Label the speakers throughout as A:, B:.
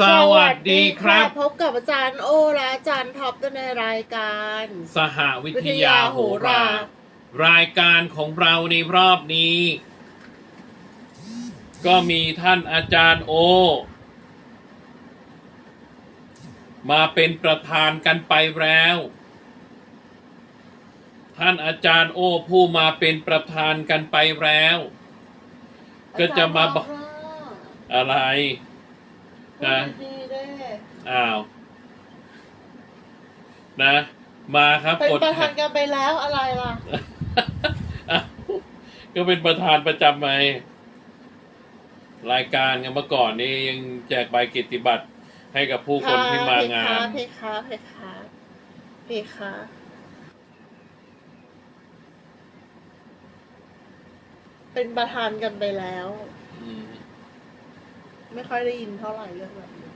A: สวัสดีครับ
B: พบกับอาจารย์โอและอาจารย์ท็อปในรายการ
A: สหวิทยาโหรา รายการของเราในรอบนี้ ก็มีท่านอาจารย์โอ มาเป็นประธานกันไปแล้ว ท่านอาจารย์โอผู้มาเป็นประธานกันไปแล้ว ก็จะมาบอกอะไร นะ
B: ดีเด้
A: อ้าวนะ มาครับ
B: เป็น
A: กด
B: ประธานกันไปแล้วอะไรล่ะ
A: อ้าวก็เป็นประธานประจำไหมรายการกันเมื่อก่อนนี่ยังแจกใบกิตติบัตรให้กับผู้คนที่มางาน
B: เพคะเพคะเพคะเป็นประธานกันไปแล้ว
A: อืม
B: ไม่ค่อยได้ยินเท่าไหร่เรื่องแบบนี้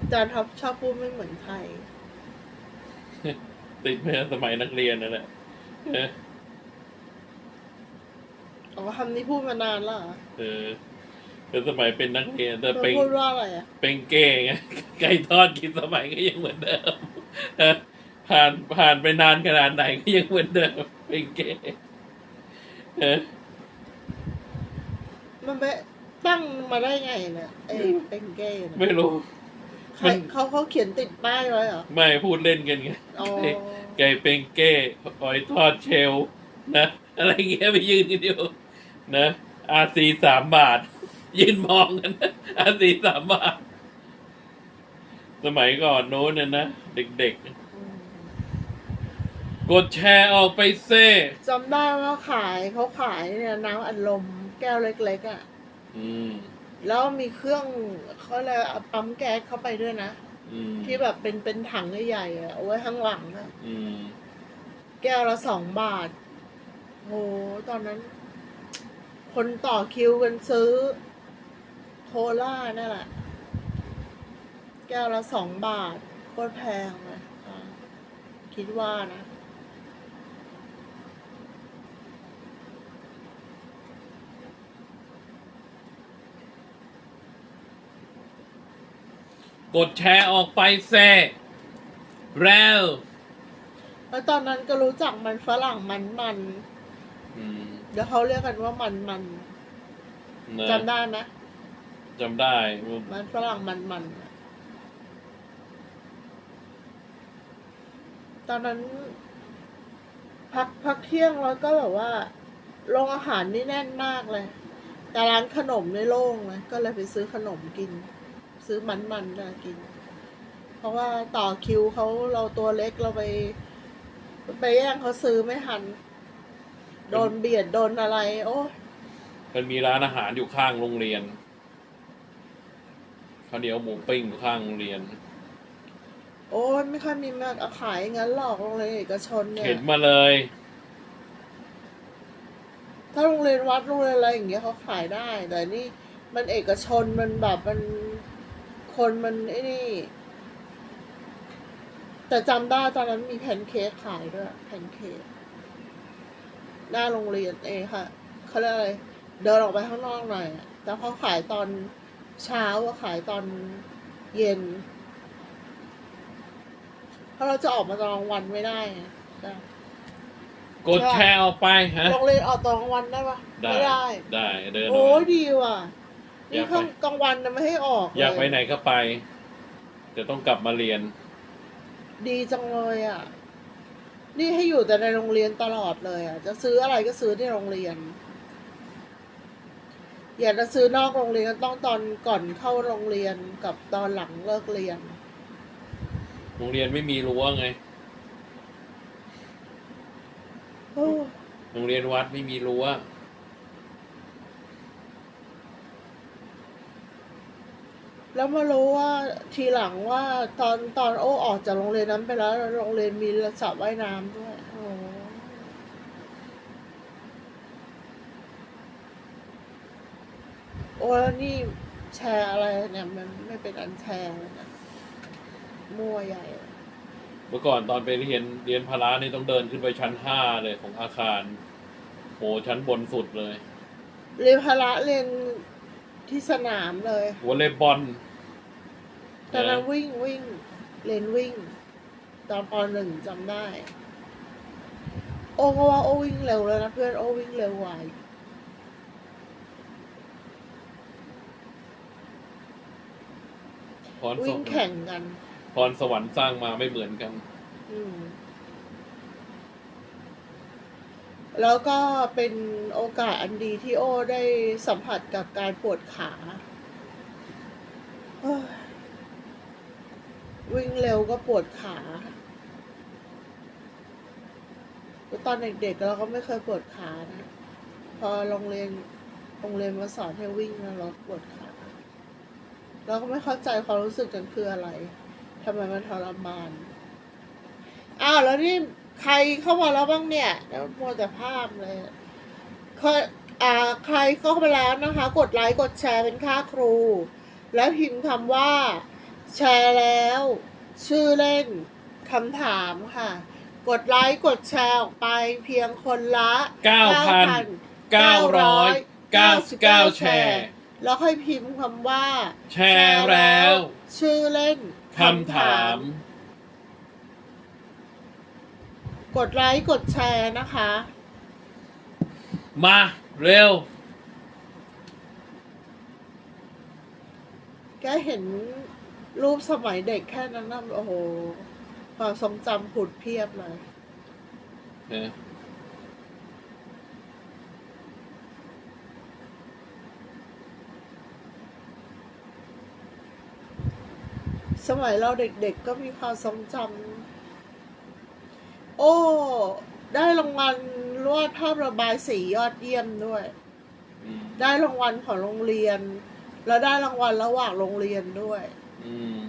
B: อาจารย์ท็อปชอบพูดไม่เหมือนใคร
A: ติดมาสมัยนักเรียนนั่นแหละเออ
B: อ๋อคำนี้พูดมานานแล้วเหรอ
A: เออเป็นสมัยเป็นนักเรียนแต่
B: มัน
A: เป็น
B: พูดว่าอะไรอะ
A: เป็นเก้ไงไก่ทอดกินสมัยก็ยังเหมือนเดิมเออผ่านผ่านไปนานขนาดไหนก็ยังเหมือนเดิมเป็นเก้เออ
B: มันไปตั้งมาได้ไงเนี่ยไอ้เป็นเกย์เนี่ย
A: ไม่รู้
B: ใครเขาเขาเขียนติดป้ายไว้เหรอ
A: ไม่พูดเล่นกันไง
B: อ๋อ
A: ไก่เป็นเก้หอยทอดเชลลนะ อะไรเงี้ยไปยืนกันอยู่นะอาซีสามบาท ยืนมองกันนะอาซีสามบาท สมัยก่อนโน้นเนี่ยนะ เด็ก
B: อืม
A: ๆ กดแชร์ออกไปเซ่
B: จำได้ว่าขายเขาขายเนี่ยน้ำอัดลม แก้วเล็กๆอะ
A: อืม
B: แล้วมีเครื่องเขาเลยเอาปั๊มแก๊สเข้าไปด้วยนะ
A: อืม
B: ที่แบบเป็นเป็นถังใหญ่ๆอะเอาไว้ข้างหลังอะ
A: อืม
B: แก้วละสองบาทโหตอนนั้น คนต่อคิวกันซื้อ โคล่านั่นแหละ แก้วละสองบาทโคตรแพงเลยอะคิดว่านะ
A: กดแชร์ออกไปเซ่แล้ว
B: แล้วตอนนั้นก็รู้จักมันฝรั่งมันมัน
A: อืม
B: เดี๋ยวเขาเรียกกันว่ามันมัน
A: นะ
B: จำได้ไหม
A: จำได้
B: มันฝรั่งมันมันตอนนั้น พักพักเที่ยงแล้วก็แบบว่าโรงอาหารนี่แน่นมากเลย แต่ร้านขนมในโล่งเลยก็เลยไปซื้อขนมกิน ซื้อมันมันมากิน เพราะว่าต่อคิวเขาเราตัวเล็กเราไป ไปแย่งเขาซื้อไม่ทัน โดนเบียดโดนอะไร โอ้ย
A: มันมีร้านอาหารอยู่ข้างโรงเรียนข้าวเหนียวหมูปิ้งอยู่ข้างโรงเรียน
B: โอ้ยไม่ค่อยมีมากเอาขายงั้นหรอกโรงเรียนเอกชนเนี่ย
A: เห็นมาเลย
B: ถ้าโรงเรียนวัดโรงเรียนอะไรอย่างเงี้ยเขาขายได้แต่นี่มันเอกชนมันแบบมัน คนมันไอ้นี่ แต่จำได้ตอนนั้นมีแพนเค้กขายด้วยแพนเค้กหน้าโรงเรียนเองค่ะเขาเรียกอะไรเดินออกไปข้างนอกหน่อยอะแต่เขาขายตอนเช้าอะขายตอนเย็นเพราะเราจะออกมาตอนกลางวันไม่ได้ไงจ้ะ
A: กดแชร์ออกไปฮะ
B: โรงเรียนออกตอนกลางวันได้ปะ
A: ได้
B: ไม่ได้
A: ได้เดินอ
B: โอ้
A: อก
B: ยดีว่ะ
A: อ
B: นี่
A: ยากไป
B: ข้างกลางวันนะไม่ให้ออก
A: อยากไป
B: เลย
A: ไหนก็ไป แต่ต้องกลับมาเรียน
B: ดีจังเลยอะ นี่ให้อยู่แต่ในโรงเรียนตลอดเลยอะ จะซื้ออะไรก็ซื้อที่โรงเรียน อยากจะซื้อนอกโรงเรียนก็ต้องตอนก่อนเข้าโรงเรียนกับตอนหลังเลิกเรียน
A: โรงเรียนไม่มีรั้วไง
B: โอ้
A: โรงเรียนวัดไม่มีรั้ว
B: แล้วมารู้ว่าทีหลังว่าตอนตอนโอ้ออกจากโรงเรียนนั้นไปแล้ว โรงเรียนมีสระว่ายน้ำด้วยโอ้โอ้แล้วนี่แชร์อะไรเนี่ยมันไม่เป็นอันแชร์เลยนะมั่วใหญ่
A: เมื่อก่อนตอนไปเรียนเรียนพละนี่ต้องเดินขึ้นไปชั้นห้าเลยของอาคารโหชั้นบนสุดเลย
B: เรียนพละเรียนที่สนามเลย
A: วอลเลย์บอล
B: ตอนนั้นวิ่งวิ่งเรียนวิ่ง ตอนปหนึ่งจำได้ โอก็ว่าโอวิ่งเร็วแล้วนะเพื่อนโอวิ่งเร็วกว่าอีก
A: พรส
B: วิ่ง
A: วรรค์
B: แข่งกัน
A: พรสวรรค์สร้างมาไม่เหมือนกัน
B: อืมแล้วก็เป็นโอกาสอันดีที่โอ้ได้สัมผัสกับการปวดขาเฮ้ย วิ่งเร็วก็ปวดขาตอนเด็กๆเราก็ไม่เคยปวดขานะ พอโรงเรียนโรงเรียนมาสอนให้วิ่งแล้วเราปวดขา เราก็ไม่เข้าใจความรู้สึกกันคืออะไรทำไมมันทรมาน อ้าวแล้วนี่ใครเข้ามาแล้วบ้างเนี่ยแล้วมัวแต่ภาพเลยเคยอ่าใครเข้ามาแล้วนะคะ กดไลค์กดแชร์เป็นค่าครู แล้วพิมพ์คำว่า แชร์แล้ว ชื่อเล่นคำถามค่ะ กดไลค์กดแชร์ออกไปเพียงคนละ
A: 9,999 แชร์
B: แล้วค่อยพิมพ์คำว่า
A: แชร์แล้ว
B: ชื่อเล่น
A: คำถาม
B: กดไลค์กดแชร์นะคะ
A: มาเร็ว
B: แกเห็น รูปสมัยเด็กแค่นั้นนะโอ้โหความทรงจำผุดเพียบเลย
A: นะ
B: สมัยเราเด็กๆก็มีความทรงจำโอ้ ได้รางวัลรวดภาพระบายสียอดเยี่ยมด้วย
A: อืม
B: ได้รางวัลของโรงเรียน แล้วได้รางวัลระหว่างโรงเรียนด้วย
A: อืม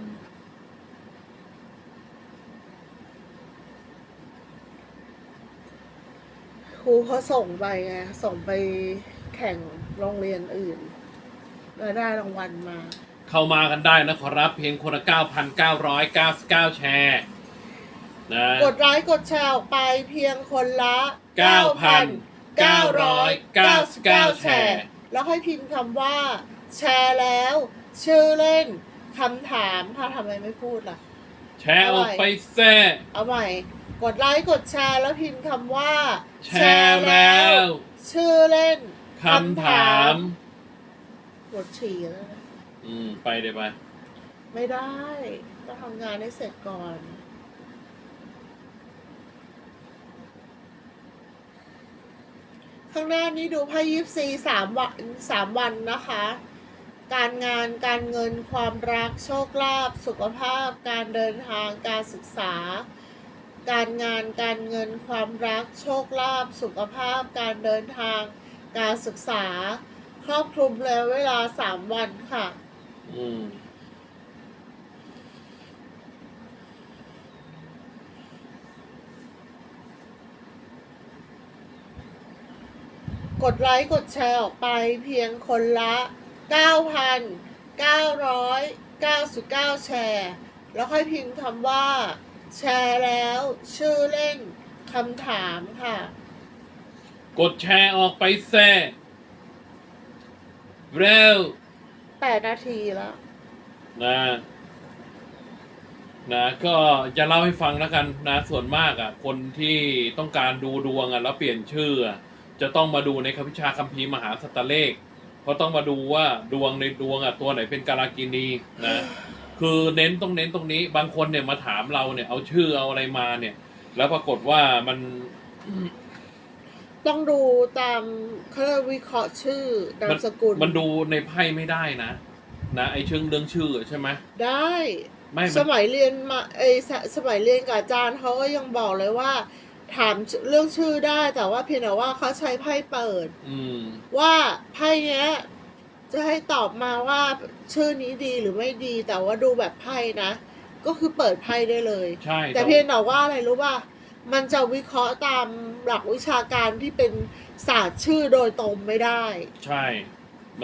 B: ครูเขาส่งไปไงส่งไปแข่งโรงเรียนอื่นแล้วได้รางวัลมา
A: เข้ามากันได้นะขอรับเพียงคนละ9,999 แชร์นะ
B: กดไลค์กดแชร์ออกไปเพียงคนละ
A: 9,999 แชร์
B: แล้วให้พิมพ์คำว่า แชร์แล้ว ชื่อเล่น คำถามถ้าทำไมไม่พูดล่ะ
A: แชร์ออกไปแซ่
B: เอาใหม่ กดไลค์กดแชร์แล้วพิมพ์คำว่า
A: แชร์แล้ว
B: ชื่อเล่น
A: คำถาม
B: ปวดฉี่แล้วนะ
A: อืม ไปเดี๋ยวไป
B: ไม่ได้ ต้องทำงานให้เสร็จก่อน ข้างหน้านี้ดูไพ่ยิปซีสามวันสามวันนะคะ การงานการเงินความรักโชคลาภสุขภาพ การเดินทางการศึกษา การงานการเงินความรักโชคลาภสุขภาพ การเดินทาง การศึกษา ครอบคลุมเลยเวลาสามวันค่ะ
A: อืม
B: กดไลค์กดแชร์ออกไปเพียงคนละ 9,999 แชร์ แล้วค่อยพิมพ์คำว่า แชร์แล้วชื่อเล่นคำถามค่ะ
A: กดแชร์ออกไปแซ่เร็ว
B: 8นาทีแล้ว
A: นะนะก็จะเล่าให้ฟังแล้วกันนะส่วนมากอะ คนที่ต้องการดูดวงอะแล้วเปลี่ยนชื่ออะจะต้องมาดูในคำพิชาคัมภีร์มหาสตตเลข เพราะต้องมาดูว่าดวงในดวงอะตัวไหนเป็นการากินีนะ คือเน้นต้องเน้นตรงนี้ บางคนเนี่ยมาถามเราเนี่ยเอาชื่อเอาอะไรมาเนี่ย แล้วปรากฏว่ามัน
B: ต้องดูตามเขาเรียกวิเคราะห์ชื่อนามสกุล
A: มันดูในไพ่ไม่ได้นะ นะไอเชิงเรื่องชื่อใช่ไหม
B: ได้
A: ไม่
B: ส
A: มัน
B: มัยเรียนมาเอยสสมัยเรียนกับอาจารย์เขาก็ยังบอกเลยว่า ถามเรื่องชื่อได้แต่ว่าเพียงแต่ว่าเขาใช้ไพ่เปิด
A: อืม
B: ว่าไพ่เนี้ย จะให้ตอบมาว่าชื่อนี้ดีหรือไม่ดีแต่ว่าดูแบบไพ่นะก็คือเปิดไพ่ได้เลย
A: ใช่
B: แต่เพียงแต่ว่าอะไรรู้ป่ะมันจะวิเคราะห์ตามหลักวิชาการที่เป็นศาสตร์ชื่อโดยตรงไม่ได้
A: ใช่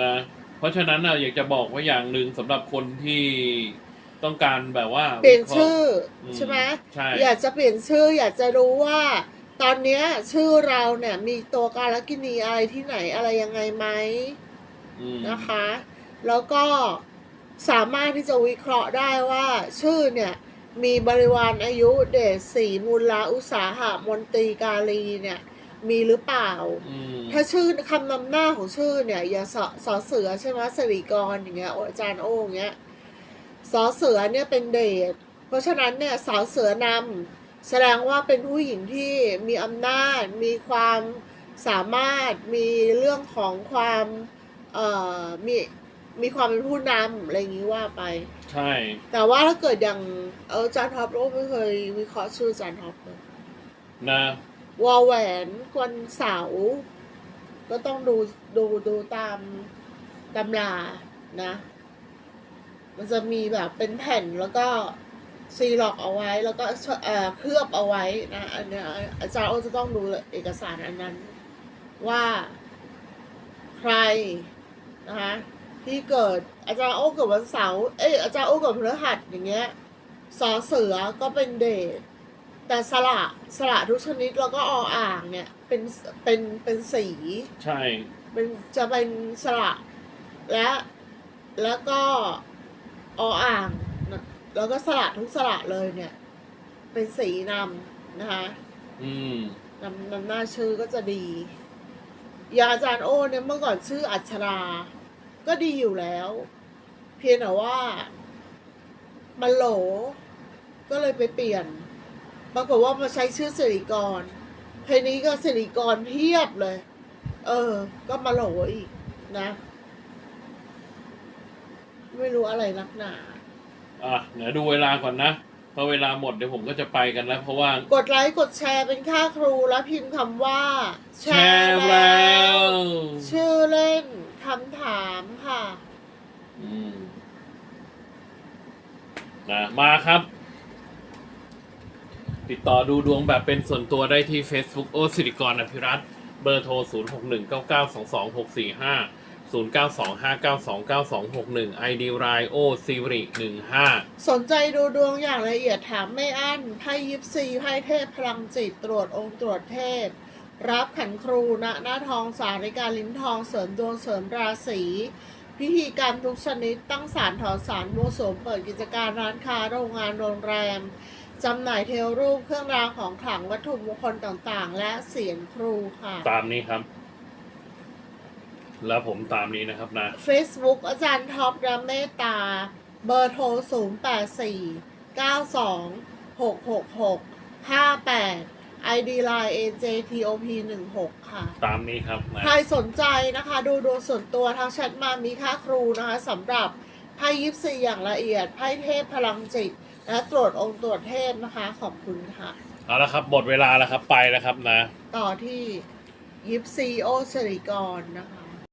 A: นะเพราะฉะนั้นน่ะอยากจะบอกไว่าอย่างหนึ่งสำหรับคนที่ ต้องการแบบว่า
B: เปลี่ยน
A: วิคราะห์
B: ชื่ออ
A: ม
B: ใช่ไหม
A: ใช่
B: อยากจะเปลี่ยนชื่อ อยากจะรู้ว่า ตอนเนี้ยชื่อเราเนี่ยมีตัวการกินีอะไรที่ไหนอะไรยังไงไหม
A: อืม
B: นะคะ
A: ใแล้
B: วก็สามารถที่จะวิเคราะห์ได้ว่า ชื่อเนี่ย มีบริวารอายุเดชสีมูลลาอุตสาหะมนตรีกาลีเนี่ย มีหรือเปล่า
A: อืม
B: ถ้าชื่อคำนำหน้าของชื่อเนี่ย อย่าสสอเสือใช่ไหมสิริกรอย่างเงี้ยโออาจารย์โอ้อย่างเงี้ย สอเสือเนี่ยเป็นเดชเพราะฉะนั้นเนี่ยสอเสือนำแสดงว่าเป็นผู้หญิงที่มีอำนาจ มีความสามารถมีเรื่องของความเอ่อมีมีความเป็นผู้นำอะไรอย่างนี้ว่าไป
A: ใช่
B: แต่ว่าถ้าเกิดอย่างเอออาจารย์ท็อปโอ้ไม่เคยวิเคราะห์ชื่ออาจารย์ท็อปเลย
A: นะ
B: วอลแหวนวันเสาร์ก็ต้องดูดูดูตามตำรานะ มันจะมีแบบเป็นแผ่นแล้วก็ซีล็อกเอาไว้แล้วก็เอ่อเคลือบเอาไว้นะอันเนี้ยอาจารย์โอจะต้องดูเอกสารอันนั้น ว่าใครนะคะที่เกิดอาจารย์โอ้เกิดวันเสาร์เอ้ยอาจารย์โอ้เกิดพฤหัสอย่างเงี้ยสอเสือก็เป็นเดชแต่สระสระทุกชนิดแล้วก็ออ่างเนี่ยเป็นเป็นเป็นสี
A: ใช่
B: เป็นจะเป็นสระและแล้วก็ ออ่างนะแล้วก็สระทุกสระเลยเนี่ย เป็นสีนำนะคะ
A: อืม
B: นำนำหน้าชื่อก็จะดีอย่างอาจารย์โอ้เนี่ยเมื่อก่อนชื่ออัชรา ก็ดีอยู่แล้ว เพียงแต่ว่า มันโหล ก็เลยไปเปลี่ยนปรากฏว่ามาใช้ชื่อสิริกรเพลงนี้ก็สิริกรเพียบเลย เออ ก็มาโหลอีกนะ ไม่รู้อะไรนักหนา
A: อะเดี๋ยวดูเวลาก่อนนะเพราะเวลาหมดเดี๋ยวผมก็จะไปกันแล้ว เพราะว่าก
B: ดไลค์กดแชร์เป็นค่าครูแล้วพิมพ์คำว่า
A: แชร์แล้ว
B: ชื่อเล่นคำถามค่ะ
A: อืมนะมาครับ ติดต่อดูดวงแบบเป็นส่วนตัวได้ที่ Facebook โอสิริกรอภิรัตน์เบอร์โทร 0 6 1 9 9 2 2 6 4 5 0 9 2 5 9 2 9 2 6 1 ID รายโอซิริ15
B: สนใจดูดวงอย่างละเอียดถามไม่อั้นไพ่ยิปซีไพ่เทพพลังจิตตรวจองค์ตรวจเทพ รับขันครูณหน้าทองสาริกาลิ้นทองเสริมดวงเสริมราศีพิธีกรรมทุกชนิดตั้งสารถอนสารโมสมเปิดกิจการร้านค้าโรงงานโรงแรมจำหน่ายเทวรูปเครื่องรางของขลังวัตถุมงคลต่างๆ และเสียงครูค่ะ
A: ตามนี้ครับ แล้วผมตามนี้นะครับนะ
B: Facebook อาจารย์ท็อปรเมตตา เบอร์โทร 0 8 4 9 2 6 6 6 5 8 ID Line AJTOP 1 6ค่ะ
A: ตามนี้ครับนะ
B: ใครสนใจนะคะ ดูดวงส่วนตัวทางแชทมามีค่าครูนะคะสำหรับไพ่ยิปซีอย่างละเอียดไพ่เทพพลังจิตและตรวจองค์ตรวจเทพนะคะ ขอบคุณค่ะ
A: เอาละครับหมดเวลาแล้วครับไปแล้วครับนะ
B: ต่อที่ยิปซีโอสิริกรนะคะ